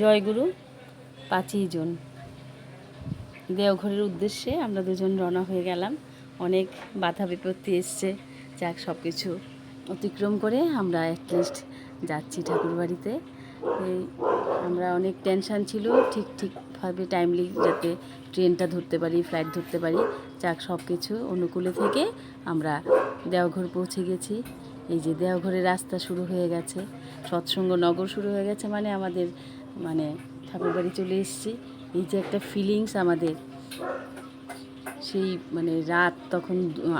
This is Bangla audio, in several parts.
জয়গুরু পাঁচই জন। দেওঘরের উদ্দেশ্যে আমরা দুজন রওনা হয়ে গেলাম। অনেক বাধা বিপত্তি এসছে, যাক সব কিছু অতিক্রম করে আমরা অ্যাটলিস্ট যাচ্ছি ঠাকুরবাড়িতে এই আমরা অনেক টেনশান ছিল, ঠিক ঠিকভাবে টাইমলি যাতে ট্রেনটা ধরতে পারি ফ্লাইট ধরতে পারি। যাক সব কিছু অনুকূলে থেকে আমরা দেওঘর পৌঁছে গেছি। এই যে দেওঘরের রাস্তা শুরু হয়ে গেছে, সৎসঙ্গ নগর শুরু হয়ে গেছে মানে আমাদের মানে ঠাকুরবাড়ি চলে এসেছি। এই যে একটা ফিলিংস আমাদের। সেই মানে রাত তখন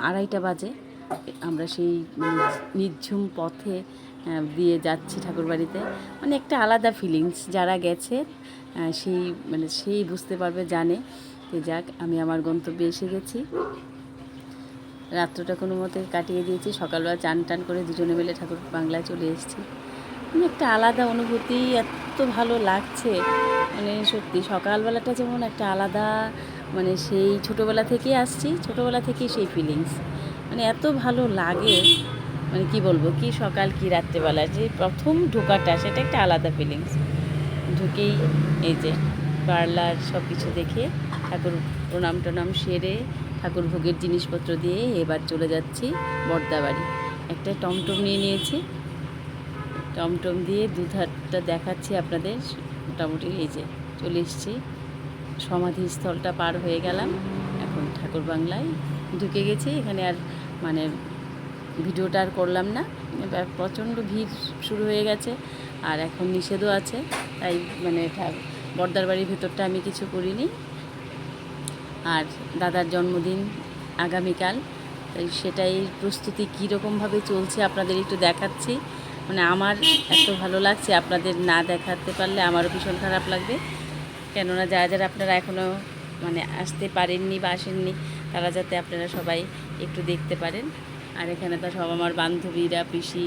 আড়াইটা বাজে। আমরা সেই নির্ঝুম পথে দিয়ে যাচ্ছি ঠাকুরবাড়িতে মানে একটা আলাদা ফিলিংস যারা গেছে সেই মানে সেই বুঝতে পারবে, জানে যে যাক, আমি আমার গন্তব্যে এসে গেছি। রাত্রটা কোনো মতে কাটিয়ে দিয়েছি। সকালবেলা চান টান করে দুজনে মিলে ঠাকুর বাংলায় চলে এসেছি। একটা আলাদা অনুভূতি এত ভালো লাগছে। মানে সত্যি সকালবেলাটা যেমন একটা আলাদা মানে সেই ছোটোবেলা থেকেই আসছি, ছোটোবেলা থেকেই সেই ফিলিংস মানে এত ভালো লাগে মানে কি বলব, কি সকাল, কি রাত্রেবেলা, যে প্রথম ঢোকাটা সেটা একটা আলাদা ফিলিংস ঢুকেই এই যে পার্লার সব কিছু দেখে, ঠাকুর প্রণাম টনাম সেরে, ঠাকুর ভোগের জিনিসপত্র দিয়ে এবার চলে যাচ্ছি বর্দাবাড়ি। একটা টমটম নিয়ে নিয়েছি। টমটম দিয়ে দুধারটা দেখাচ্ছি আপনাদের। মোটামুটি এই যে চলে এসেছি। সমাধিস্থলটা পার হয়ে গেলাম। এখন ঠাকুর বাংলায় ঢুকে গেছি। এখানে আর মানে ভিডিওটা আর করলাম না। এবার প্রচণ্ড ভিড় শুরু হয়ে গেছে আর এখন নিষেধও আছে। তাই মানে বর্দার বাড়ির ভেতরটা আমি কিছু করিনি। আর দাদার জন্মদিন আগামীকাল। তাই সেটাই প্রস্তুতি কীরকমভাবে চলছে আপনাদের একটু দেখাচ্ছি। মানে আমার এত ভালো লাগছে আপনাদের না দেখাতে পারলে আমারও ভীষণ খারাপ লাগবে। কেননা যারা যারা আপনারা এখনও মানে আসতে পারেননি বা আসেননি, তারা যাতে আপনারা সবাই একটু দেখতে পারেন। আর এখানে তো সব আমার বান্ধবীরা, পিসি,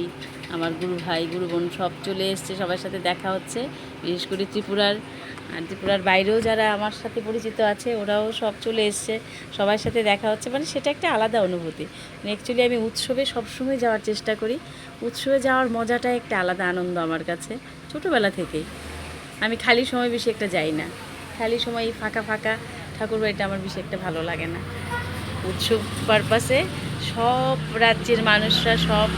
আমার গুরু ভাই, গুরু বোন সব চলে এসছে, সবার সাথে দেখা হচ্ছে, বিশেষ করে ত্রিপুরার, আর ত্রিপুরার বাইরেও যারা আমার সাথে পরিচিত আছে, ওরাও সব চলে এসছে, সবার সাথে দেখা হচ্ছে মানে সেটা একটা আলাদা অনুভূতি। মানে অ্যাকচুয়ালি আমি উৎসবে সবসময় যাওয়ার চেষ্টা করি, উৎসবে যাওয়ার মজাটা একটা আলাদা আনন্দ আমার কাছে, ছোটোবেলা থেকেই। আমি খালি সময় বেশি একটা যাই না, খালি সময় ফাঁকা ফাঁকা ঠাকুর বাড়িটা আমার বেশি একটা ভালো লাগে না। উৎসব পারপাসে সব রাজ্যের মানুষরা, সব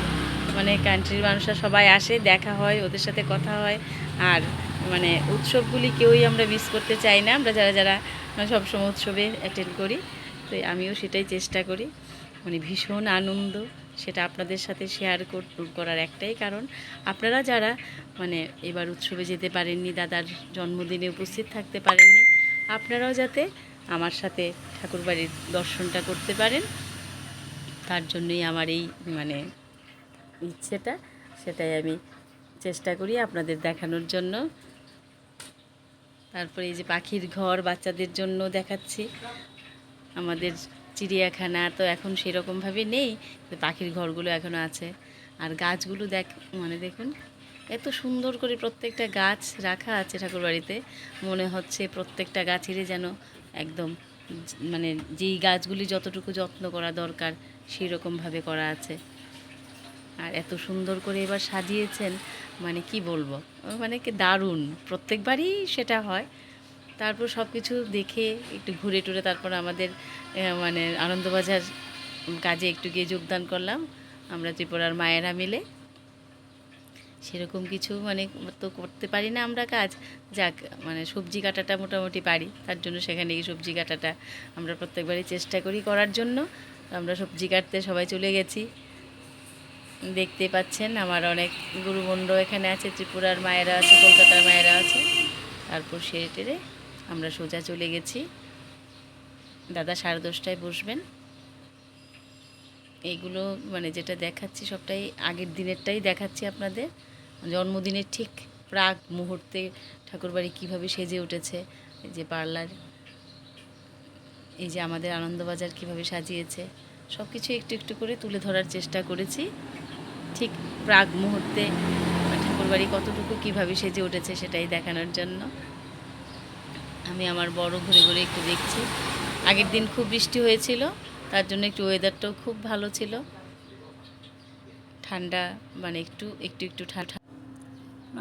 মানে কান্ট্রির মানুষরা সবাই আসে, দেখা হয়, ওদের সাথে কথা হয়। আর মানে উৎসবগুলি কেউই আমরা মিস করতে চাই না। আমরা যারা যারা সবসময় উৎসবে অ্যাটেন্ড করি, তো আমিও সেটাই চেষ্টা করি। মানে ভীষণ আনন্দ, সেটা আপনাদের সাথে শেয়ার করার একটাই কারণ। আপনারা যারা মানে এবার উৎসবে যেতে পারেননি, দাদার জন্মদিনে উপস্থিত থাকতে পারেননি, আপনারাও যাতে আমার সাথে ঠাকুরবাড়ির দর্শনটা করতে পারেন। তার জন্যই আমার এই মানে ইচ্ছেটা, সেটাই আমি চেষ্টা করি আপনাদের দেখানোর জন্য। তারপরে এই যে পাখির ঘর বাচ্চাদের জন্য দেখাচ্ছি। আমাদের চিড়িয়াখানা তো এখন সেরকমভাবে নেই পাখির ঘরগুলো এখনও আছে। আর গাছগুলো দেখ মানে দেখুন, এত সুন্দর করে প্রত্যেকটা গাছ রাখা আছে ঠাকুরবাড়িতে। মনে হচ্ছে প্রত্যেকটা গাছেরই যেন একদম মানে যেই গাছগুলি যতটুকু যত্ন করা দরকার সেই রকমভাবে করা আছে। আর এত সুন্দর করে এবার সাজিয়েছেন মানে কি বলব? মানে কি দারুণ। প্রত্যেকবারই সেটা হয়। তারপর সব কিছু দেখে একটু ঘুরে টুরে তারপর আমাদের মানে আনন্দবাজার কাজে একটু গিয়ে যোগদান করলাম। আমরা ত্রিপুরার মায়েরা মিলে। সেরকম কিছু মানে তো করতে পারি না আমরা কাজ। যাক মানে সবজি কাটাটা মোটামুটি পারি। তার জন্য সেখানে গিয়ে সবজি কাটাটা আমরা প্রত্যেকবারই চেষ্টা করি করার জন্য। আমরা সবজি কাটতে সবাই চলে গেছি। দেখতে পাচ্ছেন আমার অনেক গুরুবন্ড এখানে আছে, ত্রিপুরার মায়েরা আছে, কলকাতার মায়েরা আছে। তারপর সেরে টেরে আমরা সোজা চলে গেছি। দাদা সাড়ে দশটায় বসবেন। এইগুলো মানে যেটা দেখাচ্ছি সবটাই আগের দিনেরটাই দেখাচ্ছি আপনাদের। জন্মদিনের ঠিক প্রাক মুহূর্তে ঠাকুরবাড়ি কীভাবে সেজে উঠেছে যে পার্লার এই যে আমাদের আনন্দবাজার কীভাবে সাজিয়েছে সব কিছু একটু একটু করে তুলে ধরার চেষ্টা করেছি। ঠিক প্রাক মুহূর্তে ঠাকুরবাড়ি কতটুকু কীভাবে সেজে উঠেছে সেটাই দেখানোর জন্য। আমি আমার বড় ঘুরে ঘুরে একটু দেখছি। আগের দিন খুব বৃষ্টি হয়েছিল, তার জন্য একটু ওয়েদারটাও খুব ভালো ছিল। ঠান্ডা মানে একটু একটু একটু ঠান্ডা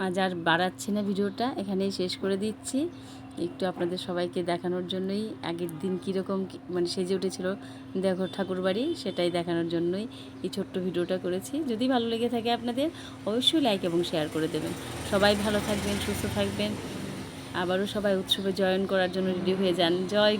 আজ আর বাড়াচ্ছি না ভিডিওটা, এখানেই শেষ করে দিচ্ছি। একটু আপনাদের সবাইকে দেখানোর জন্যই, আগের দিন কীরকম মানে সেজে উঠেছিল, দেখো ঠাকুরবাড়ি সেটাই দেখানোর জন্যই এই ছোট্ট ভিডিওটা করেছি। যদি ভালো লেগে থাকে আপনাদের, অবশ্যই লাইক এবং শেয়ার করে দেবেন। সবাই ভালো থাকবেন, সুস্থ থাকবেন। আবারও সবাই উৎসবে জয়েন করার জন্য রেডি হয়ে যান। জয়